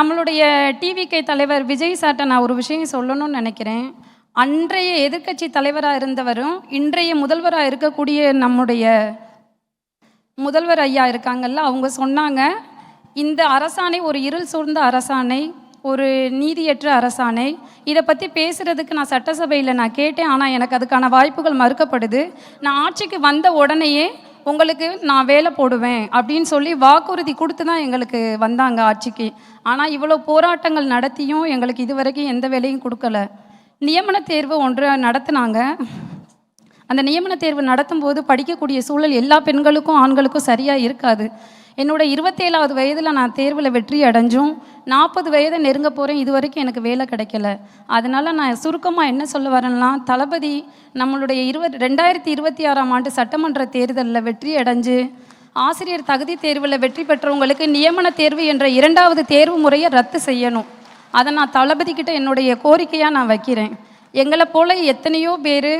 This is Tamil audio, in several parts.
நம்மளுடைய டிவிகே தலைவர் விஜய் சார்ட்ட நான் ஒரு விஷயம் சொல்லணும்னு நினைக்கிறேன். அன்றைய எதிர்க்கட்சி தலைவராக இருந்தவரும் இன்றைய முதல்வராக இருக்கக்கூடிய நம்முடைய முதல்வர் ஐயா இருக்காங்கல்ல அவங்க சொன்னாங்க இந்த அரசாணை ஒரு இருள் சூழ்ந்த அரசாணை ஒரு நீதியற்ற அரசாணை. இதை பற்றி பேசுகிறதுக்கு நான் சட்டசபையில் நான் கேட்டேன் ஆனால் எனக்கு அதுக்கான வாய்ப்புகள் மறுக்கப்படுது. நான் ஆட்சிக்கு வந்த உடனேயே உங்களுக்கு நான் வேலை போடுவேன் அப்படின்னு சொல்லி வாக்குறுதி கொடுத்து தான் எங்களுக்கு வந்தாங்க ஆட்சிக்கு. ஆனால் இவ்வளோ போராட்டங்கள் நடத்தியும் எங்களுக்கு இதுவரைக்கும் எந்த வேலையும் கொடுக்கல. நியமன தேர்வு ஒன்று நடத்துனாங்க. அந்த நியமன தேர்வு நடத்தும்போது படிக்கக்கூடிய சூழல் எல்லா பெண்களுக்கும் ஆண்களுக்கும் சரியாக இருக்காது. என்னோட இருபத்தேழாவது வயதில் நான் தேர்வில் வெற்றி அடைஞ்சும் நாற்பது வயதை நெருங்க போகிறேன் இது வரைக்கும் எனக்கு வேலை கிடைக்கல. அதனால் நான் சுருக்கமாக என்ன சொல்ல வரேன்னா தளபதி நம்மளுடைய இருபத் ரெண்டாயிரத்தி இருபத்தி ஆறாம் ஆண்டு சட்டமன்ற தேர்தலில் வெற்றி அடைஞ்சு ஆசிரியர் தகுதி தேர்வில் வெற்றி பெற்றவங்களுக்கு நியமன தேர்வு என்ற இரண்டாவது தேர்வு முறையை ரத்து செய்யணும். அதை நான் தளபதி கிட்ட என்னுடைய கோரிக்கையாக நான் வைக்கிறேன். எங்களை போல எத்தனையோ பேர்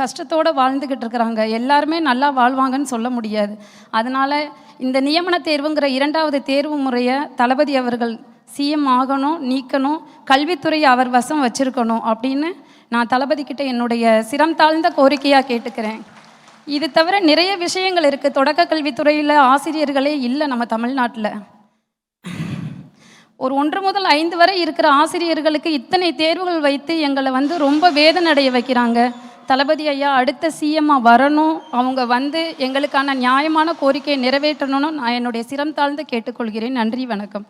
கஷ்டத்தோடு வாழ்ந்துக்கிட்டு இருக்கிறாங்க. எல்லாருமே நல்லா வாழ்வாங்கன்னு சொல்ல முடியாது. அதனால் இந்த நியமன தேர்வுங்கிற இரண்டாவது தேர்வு முறையை தளபதி அவர்கள் சிஎம் ஆகணும் நீக்கணும் கல்வித்துறையை அவர் வசம் வச்சுருக்கணும் அப்படின்னு நான் தளபதி கிட்ட என்னுடைய சிரம் தாழ்ந்த கோரிக்கையாக கேட்டுக்கிறேன். இது தவிர நிறைய விஷயங்கள் இருக்குது தொடக்க கல்வித்துறையில் ஆசிரியர்களே இல்லை நம்ம தமிழ்நாட்டில். ஒரு ஒன்று முதல் ஐந்து வரை இருக்கிற ஆசிரியர்களுக்கு இத்தனை தேர்வுகள் வைத்து எங்களை வந்து ரொம்ப வேதனடைய வைக்கிறாங்க. தளபதி ஐயா அடுத்த சிஎம்மாக வரணும். அவங்க வந்து எங்களுக்கான நியாயமான கோரிக்கையை நிறைவேற்றணும்னு நான் என்னுடைய சிரம் தாழ்ந்து கேட்டுக்கொள்கிறேன். நன்றி வணக்கம்.